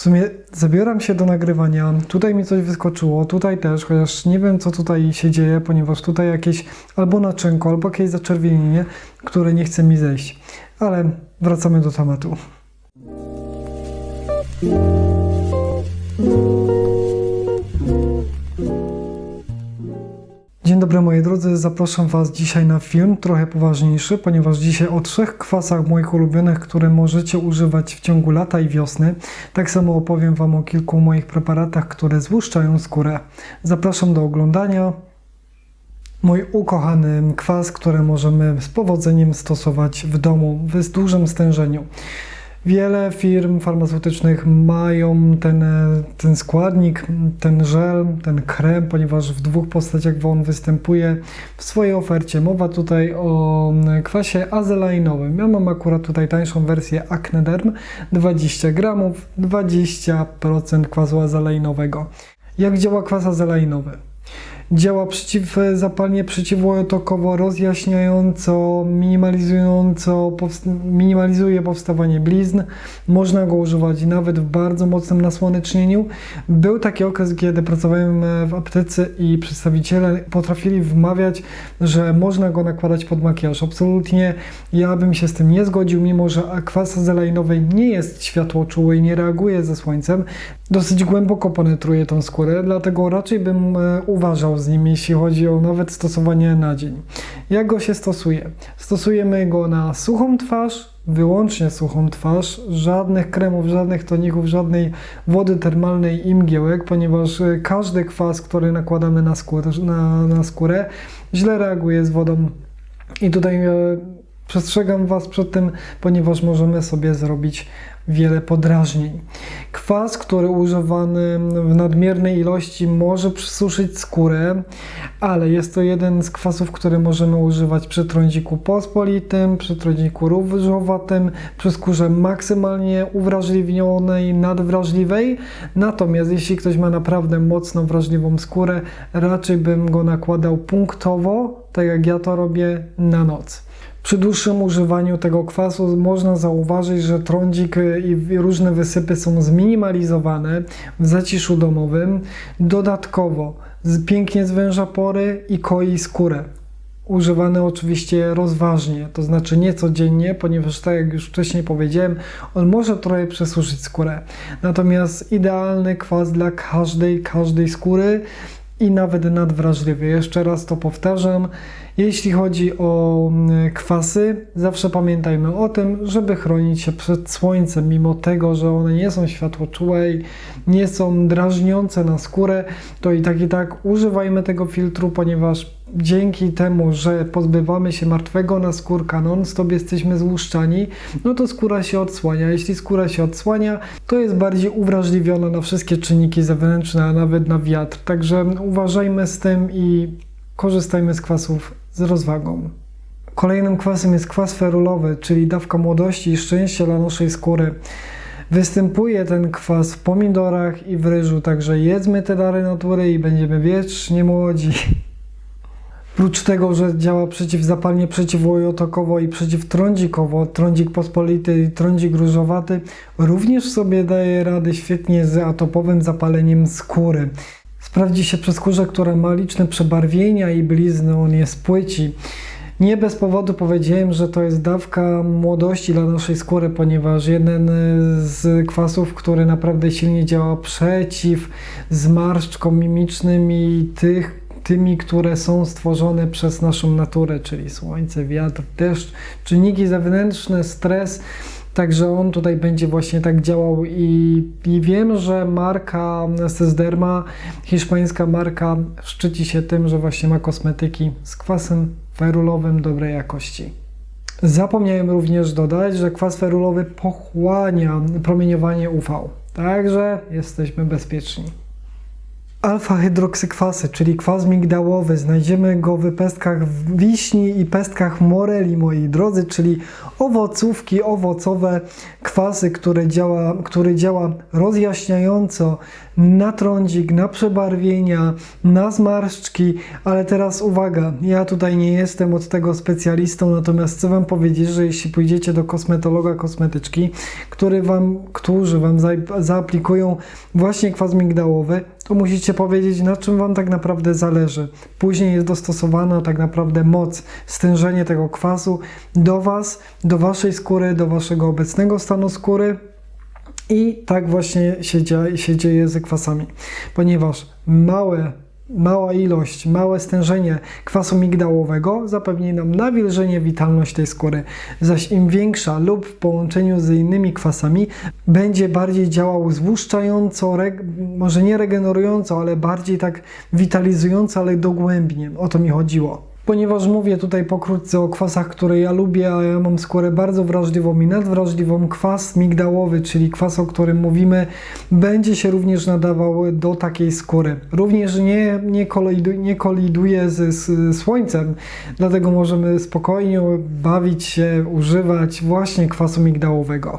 W sumie zabieram się do nagrywania. Tutaj mi coś wyskoczyło, tutaj też, chociaż nie wiem co tutaj się dzieje, ponieważ tutaj jakieś albo naczynko, albo jakieś zaczerwienienie, które nie chce mi zejść. Ale wracamy do tematu. Dzień dobry moi drodzy, zapraszam Was dzisiaj na film trochę poważniejszy, ponieważ dzisiaj o trzech kwasach moich ulubionych, które możecie używać w ciągu lata i wiosny. Tak samo opowiem Wam o kilku moich preparatach, które złuszczają skórę. Zapraszam do oglądania. Mój ukochany kwas, który możemy z powodzeniem stosować w domu w dużym stężeniu. Wiele firm farmaceutycznych mają ten, e, ten składnik, ten żel, ten krem, ponieważ w dwóch postaciach on występuje w swojej ofercie. Mowa tutaj o kwasie azelainowym. Ja mam akurat tutaj tańszą wersję Acnederm, 20 gramów, 20% kwasu azelainowego. Jak działa kwas azelainowy? Działa przeciwzapalnie, przeciwłotokowo, rozjaśniająco, minimalizująco, minimalizuje powstawanie blizn. Można go używać nawet w bardzo mocnym nasłonecznieniu. Był taki okres, kiedy pracowałem e, w aptece i przedstawiciele potrafili wmawiać, że można go nakładać pod makijaż. Absolutnie ja bym się z tym nie zgodził, mimo że kwas azelainowy nie jest światłoczuły i nie reaguje ze słońcem. Dosyć głęboko penetruje tą skórę, dlatego raczej bym e, uważał z nim, jeśli chodzi o nawet stosowanie na dzień. Jak go się stosuje? Stosujemy go na suchą twarz, wyłącznie suchą twarz, żadnych kremów, żadnych toników, żadnej wody termalnej i mgiełek, ponieważ e, każdy kwas, który nakładamy na skórę, na, na skórę źle reaguje z wodą. I tutaj e, przestrzegam Was przed tym, ponieważ możemy sobie zrobić wiele podrażnień. Kwas, który używany w nadmiernej ilości może przysuszyć skórę, ale jest to jeden z kwasów, który możemy używać przy trądziku pospolitym, przy trądziku różowatym, przy skórze maksymalnie uwrażliwionej, nadwrażliwej. Natomiast jeśli ktoś ma naprawdę mocno wrażliwą skórę, raczej bym go nakładał punktowo, tak jak ja to robię, na noc. Przy dłuższym używaniu tego kwasu można zauważyć, że trądzik i różne wysypy są zminimalizowane w zaciszu domowym. Dodatkowo pięknie zwęża pory i koi skórę. Używany oczywiście rozważnie, to znaczy nie codziennie, ponieważ tak jak już wcześniej powiedziałem, on może trochę przesuszyć skórę. Natomiast idealny kwas dla każdej, każdej skóry i nawet nadwrażliwy. Jeszcze raz to powtarzam. Jeśli chodzi o mm, kwasy, zawsze pamiętajmy o tym, żeby chronić się przed słońcem, mimo tego, że one nie są światłoczułe i nie są drażniące na skórę, to i tak i tak używajmy tego filtru, ponieważ dzięki temu, że pozbywamy się martwego naskórka, non-stop jesteśmy złuszczani, no to skóra się odsłania. Jeśli skóra się odsłania, to jest bardziej uwrażliwiona na wszystkie czynniki zewnętrzne, a nawet na wiatr. Także uważajmy z tym i korzystajmy z kwasów z rozwagą. Kolejnym kwasem jest kwas ferulowy, czyli dawka młodości i szczęścia dla naszej skóry. Występuje ten kwas w pomidorach i w ryżu, także jedzmy te dary natury i będziemy wiecznie młodzi. Prócz tego, że działa przeciwzapalnie, przeciwłojotokowo i przeciwtrądzikowo, trądzik pospolity i trądzik różowaty również sobie daje radę świetnie z atopowym zapaleniem skóry. Sprawdzi się przy skórze, która ma liczne przebarwienia i blizny, on jest płyci. Nie bez powodu powiedziałem, że to jest dawka młodości dla naszej skóry, ponieważ jeden z kwasów, który naprawdę silnie działa przeciw zmarszczkom mimicznym i tych, tymi, które są stworzone przez naszą naturę, czyli słońce, wiatr, deszcz, czynniki zewnętrzne, stres. Także on tutaj będzie właśnie tak działał i, i wiem, że marka Sesderma, hiszpańska marka, szczyci się tym, że właśnie ma kosmetyki z kwasem ferulowym dobrej jakości. Zapomniałem również dodać, że kwas ferulowy pochłania promieniowanie UV, także jesteśmy bezpieczni. Alfa-hydroksykwasy, czyli kwas migdałowy, znajdziemy go w pestkach wiśni i pestkach moreli, moi drodzy, czyli owocówki, owocowe kwasy, które działa, który działa rozjaśniająco na trądzik, na przebarwienia, na zmarszczki, ale teraz uwaga, ja tutaj nie jestem od tego specjalistą, natomiast chcę Wam powiedzieć, że jeśli pójdziecie do kosmetologa, kosmetyczki, który wam, którzy Wam za, zaaplikują właśnie kwas migdałowy, to musicie powiedzieć, na czym Wam tak naprawdę zależy. Później jest dostosowana tak naprawdę moc, stężenie tego kwasu do Was, do Waszej skóry, do Waszego obecnego stanu skóry. I tak właśnie się dzieje, się dzieje z kwasami, ponieważ małe mała ilość, małe stężenie kwasu migdałowego zapewni nam nawilżenie, witalność tej skóry. Zaś im większa lub w połączeniu z innymi kwasami będzie bardziej działał złuszczająco, może nie regenerująco, ale bardziej tak witalizująco, ale dogłębnie. O to mi chodziło. Ponieważ mówię tutaj pokrótce o kwasach, które ja lubię, a ja mam skórę bardzo wrażliwą i nadwrażliwą, kwas migdałowy, czyli kwas, o którym mówimy, będzie się również nadawał do takiej skóry. Również nie, nie, koliduje, nie koliduje z, z słońcem, dlatego możemy spokojnie bawić się, używać właśnie kwasu migdałowego.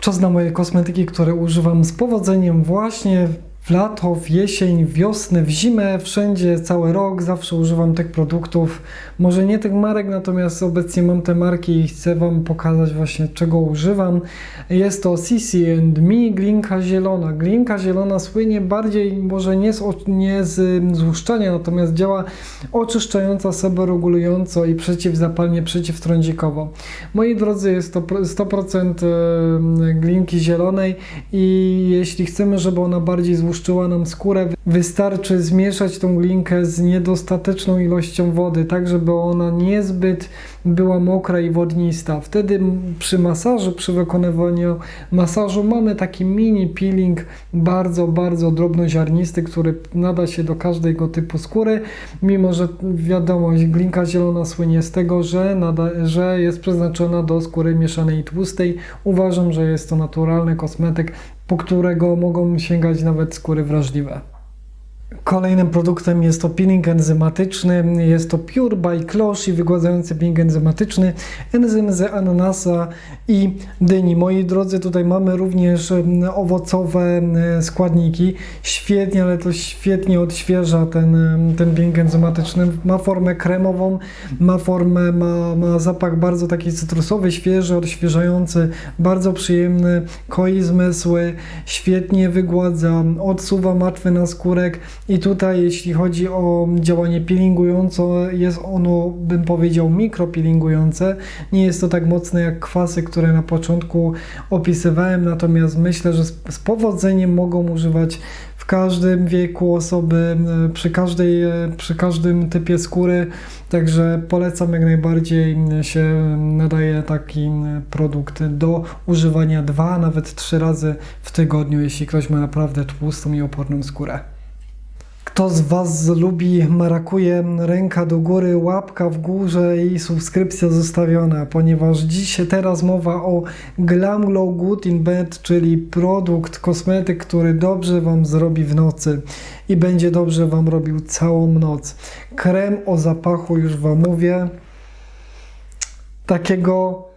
Czas na moje kosmetyki, które używam z powodzeniem właśnie w lato, w jesień, wiosnę, w zimę, wszędzie, cały rok, zawsze używam tych produktów. Może nie tych marek, natomiast obecnie mam te marki i chcę Wam pokazać właśnie czego używam. Jest to CC and Me Glinka Zielona. Glinka Zielona słynie bardziej może nie z, nie z złuszczania, natomiast działa oczyszczająco, seboregulująco i przeciwzapalnie, przeciwtrądzikowo. Moi drodzy, jest to 100% glinki zielonej i jeśli chcemy, żeby ona bardziej złuszczała, złuszczyła nam skórę. Wystarczy zmieszać tą glinkę z niedostateczną ilością wody, tak żeby ona niezbyt była mokra i wodnista. Wtedy przy masażu, przy wykonywaniu masażu mamy taki mini peeling, bardzo, bardzo drobnoziarnisty, który nada się do każdego typu skóry, mimo że wiadomość, glinka zielona słynie z tego, że, nada, że jest przeznaczona do skóry mieszanej i tłustej. Uważam, że jest to naturalny kosmetyk, po którego mogą sięgać nawet skóry wrażliwe. Kolejnym produktem jest to peeling enzymatyczny. Jest to Pure by Cloche i wygładzający peeling enzymatyczny. Enzym z ananasa i dyni. Moi drodzy, tutaj mamy również owocowe składniki. Świetnie, ale to świetnie odświeża ten, ten peeling enzymatyczny. Ma formę kremową, ma formę, ma, ma zapach bardzo taki cytrusowy, świeży, odświeżający, bardzo przyjemny, koi zmysły, świetnie wygładza, odsuwa martwy naskórek i tutaj, jeśli chodzi o działanie peelingujące, jest ono, bym powiedział, mikropeelingujące. Nie jest to tak mocne jak kwasy, które na początku opisywałem, natomiast myślę, że z powodzeniem mogą używać w każdym wieku osoby, e, przy, każdej, e, przy każdym typie skóry. Także polecam jak najbardziej się nadaje taki produkt do używania dwa, nawet trzy razy w tygodniu, jeśli ktoś ma naprawdę tłustą i oporną skórę. Kto z Was lubi marakuje, ręka do góry, łapka w górze i subskrypcja zostawiona, ponieważ dzisiaj teraz mowa o Glam Glow Good in Bed, czyli produkt, kosmetyk, który dobrze Wam zrobi w nocy i będzie dobrze Wam robił całą noc. Krem o zapachu, już Wam mówię, takiego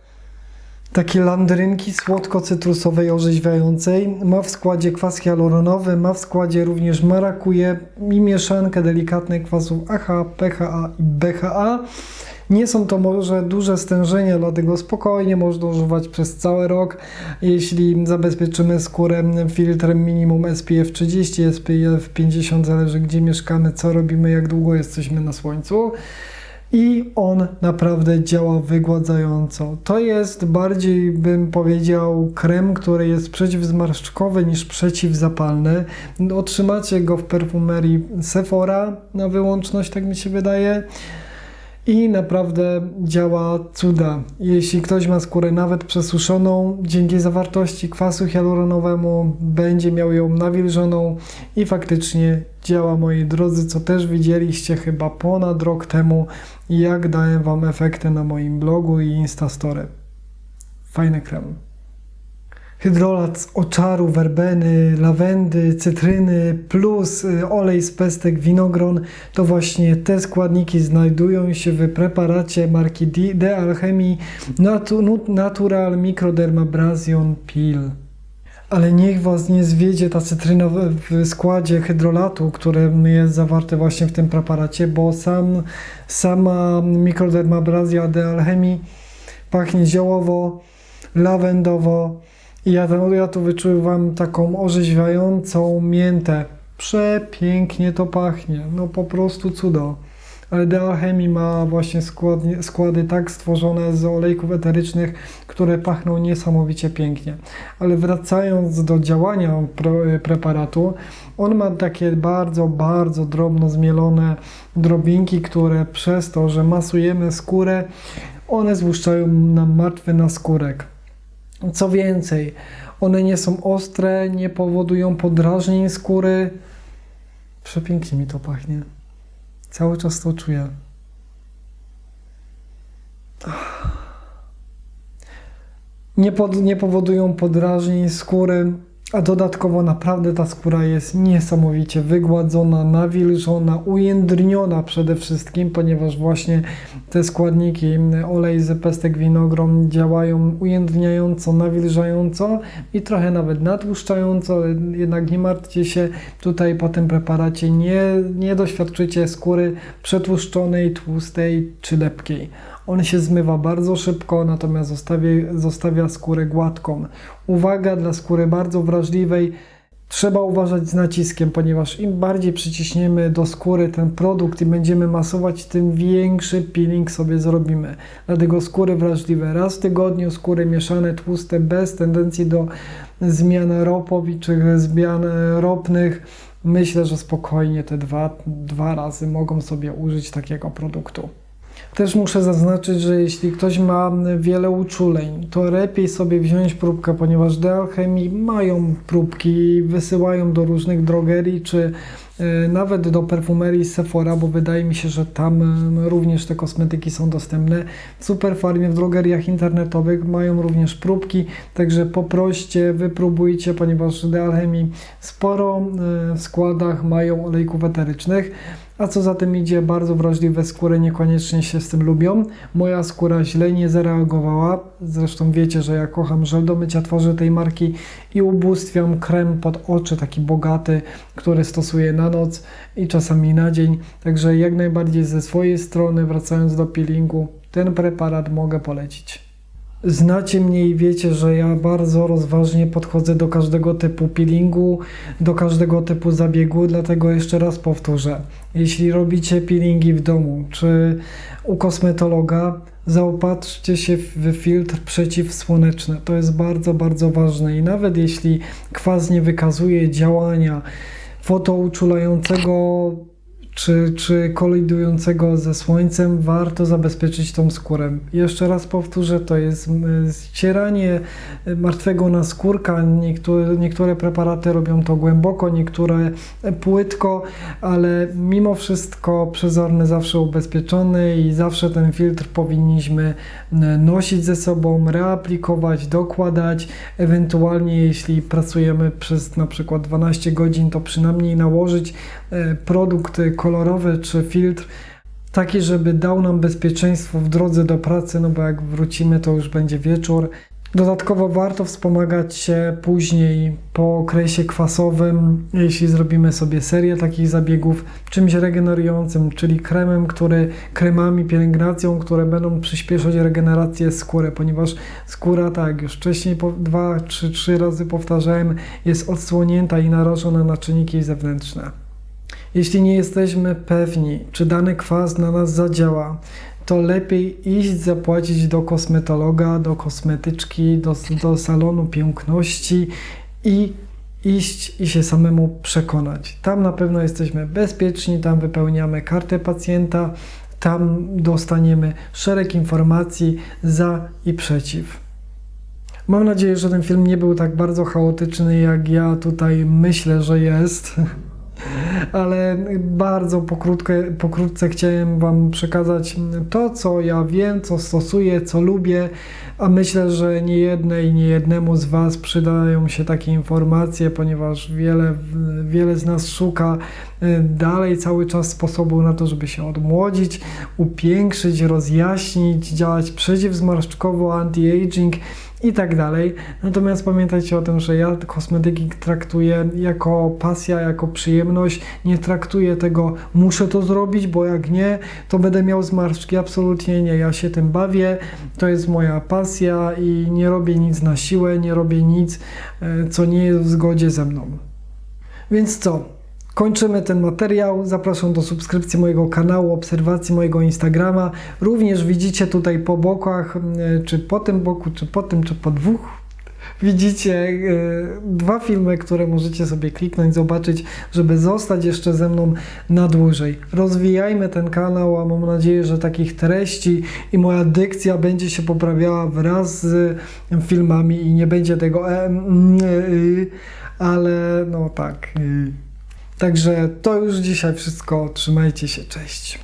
takie landrynki słodko-cytrusowej orzeźwiającej. Ma w składzie kwas hialuronowy, ma w składzie również marakuje i mieszankę delikatnych kwasów AHA, PHA i BHA. Nie są to może duże stężenia, dlatego spokojnie można używać przez cały rok. Jeśli zabezpieczymy skórę filtrem minimum SPF 30, SPF 50, zależy gdzie mieszkamy, co robimy, jak długo jesteśmy na słońcu i on naprawdę działa wygładzająco. To jest bardziej, bym powiedział, krem, który jest przeciwzmarszczkowy niż przeciwzapalny. Otrzymacie go w perfumerii Sephora na wyłączność, tak mi się wydaje i naprawdę działa cuda. Jeśli ktoś ma skórę nawet przesuszoną, dzięki zawartości kwasu hialuronowemu będzie miał ją nawilżoną i faktycznie działa, moi drodzy, co też widzieliście chyba ponad rok temu, jak dałem Wam efekty na moim blogu i Instastory. Fajny krem. Hydrolat z oczaru, werbeny, lawendy, cytryny plus y, olej z pestek winogron to właśnie te składniki znajdują się w preparacie marki De Alchemii Natural Microdermabrasion Peel. Ale niech Was nie zwiedzie ta cytryna w, w składzie hydrolatu, które jest zawarte właśnie w tym preparacie, bo sam, sama mikrodermabrazja de alchemii pachnie ziołowo, lawendowo i ja, tam- ja tu wyczuwam taką orzeźwiającą miętę. Przepięknie to pachnie, no po prostu cudo. Ale De Alchemii ma właśnie składnie, składy tak stworzone z olejków eterycznych, które pachną niesamowicie pięknie. Ale wracając do działania pro, preparatu, on ma takie bardzo, bardzo drobno zmielone drobinki, które przez to, że masujemy skórę, one złuszczają nam martwy naskórek. Co więcej, one nie są ostre, nie powodują podrażnień skóry. Przepięknie mi to pachnie. Cały czas to czuję. Nie, pod, nie powodują podrażnień skóry, a dodatkowo naprawdę ta skóra jest niesamowicie wygładzona, nawilżona, ujędrniona przede wszystkim, ponieważ właśnie te składniki, olej z pestek winogron działają ujędrniająco, nawilżająco i trochę nawet natłuszczająco, jednak nie martwcie się, tutaj po tym preparacie nie, nie doświadczycie skóry przetłuszczonej, tłustej czy lepkiej. On się zmywa bardzo szybko, natomiast zostawia, zostawia skórę gładką. Uwaga dla skóry bardzo wrażliwej. Trzeba uważać z naciskiem, ponieważ im bardziej przyciśniemy do skóry ten produkt i będziemy masować, tym większy peeling sobie zrobimy. Dlatego skóry wrażliwe raz w tygodniu, skóry mieszane, tłuste, bez tendencji do zmian ropowiczych, zmian ropnych. Myślę, że spokojnie te dwa, dwa razy mogą sobie użyć takiego produktu. Też muszę zaznaczyć, że jeśli ktoś ma wiele uczuleń, to lepiej sobie wziąć próbkę, ponieważ de alchemii mają próbki i wysyłają do różnych drogerii, czy e, nawet do perfumerii Sephora, bo wydaje mi się, że tam e, również te kosmetyki są dostępne. W Superfarmie, w drogeriach internetowych mają również próbki, także poproście, wypróbujcie, ponieważ alchemii sporo e, w składach mają olejków eterycznych. A co za tym idzie, bardzo wrażliwe skóry niekoniecznie się z tym lubią. Moja skóra źle nie zareagowała. Zresztą wiecie, że ja kocham żel do mycia twarzy tej marki i ubóstwiam krem pod oczy, taki bogaty, który stosuję na noc i czasami na dzień. Także jak najbardziej ze swojej strony, wracając do peelingu, ten preparat mogę polecić. Znacie mnie i wiecie, że ja bardzo rozważnie podchodzę do każdego typu peelingu, do każdego typu zabiegu, dlatego jeszcze raz powtórzę. Jeśli robicie peelingi w domu czy u kosmetologa, zaopatrzcie się w filtr przeciwsłoneczny. To jest bardzo, bardzo ważne i nawet jeśli kwas nie wykazuje działania fotouczulającego czy, czy kolidującego ze słońcem, warto zabezpieczyć tą skórę. Jeszcze raz powtórzę, to jest ścieranie martwego naskórka. Niektóre, niektóre preparaty robią to głęboko, niektóre płytko, ale mimo wszystko przezorny zawsze ubezpieczony i zawsze ten filtr powinniśmy nosić ze sobą, reaplikować, dokładać. Ewentualnie jeśli pracujemy przez na przykład 12 godzin, to przynajmniej nałożyć e, produkt kolorowy czy filtr taki, żeby dał nam bezpieczeństwo w drodze do pracy, no bo jak wrócimy, to już będzie wieczór. Dodatkowo warto wspomagać się później po okresie kwasowym, jeśli zrobimy sobie serię takich zabiegów, czymś regenerującym, czyli kremem, który, kremami, pielęgnacją, które będą przyspieszać regenerację skóry, ponieważ skóra, tak już wcześniej po dwa czy trzy razy powtarzałem, jest odsłonięta i narażona na czynniki zewnętrzne. Jeśli nie jesteśmy pewni, czy dany kwas na nas zadziała, to lepiej iść zapłacić do kosmetologa, do kosmetyczki, do, do salonu piękności i iść i się samemu przekonać. Tam na pewno jesteśmy bezpieczni, tam wypełniamy kartę pacjenta, tam dostaniemy szereg informacji za i przeciw. Mam nadzieję, że ten film nie był tak bardzo chaotyczny, jak ja tutaj myślę, że jest. ale bardzo pokrótce chciałem Wam przekazać to, co ja wiem, co stosuję, co lubię, a myślę, że nie jednej, nie jednemu z Was przydają się takie informacje, ponieważ wiele, wiele z nas szuka y, dalej cały czas sposobu na to, żeby się odmłodzić, upiększyć, rozjaśnić, działać przeciwzmarszczkowo, anti-aging i tak dalej. Natomiast pamiętajcie o tym, że ja kosmetyki traktuję jako pasja, jako przyjemność. Nie traktuję tego, muszę to zrobić, bo jak nie, to będę miał zmarszczki. Absolutnie nie. Ja się tym bawię. To jest moja pasja i nie robię nic na siłę, nie robię nic, e, co nie jest w zgodzie ze mną. Więc co? Kończymy ten materiał. Zapraszam do subskrypcji mojego kanału, obserwacji mojego Instagrama. Również widzicie tutaj po bokach, e, czy po tym boku, czy po tym, czy po dwóch. Widzicie e, dwa filmy, które możecie sobie kliknąć, zobaczyć, żeby zostać jeszcze ze mną na dłużej. Rozwijajmy ten kanał, a mam nadzieję, że takich treści i moja dykcja będzie się poprawiała wraz z filmami i nie będzie tego e, e, y, ale no tak. y. Także to już dzisiaj wszystko. Trzymajcie się. Cześć.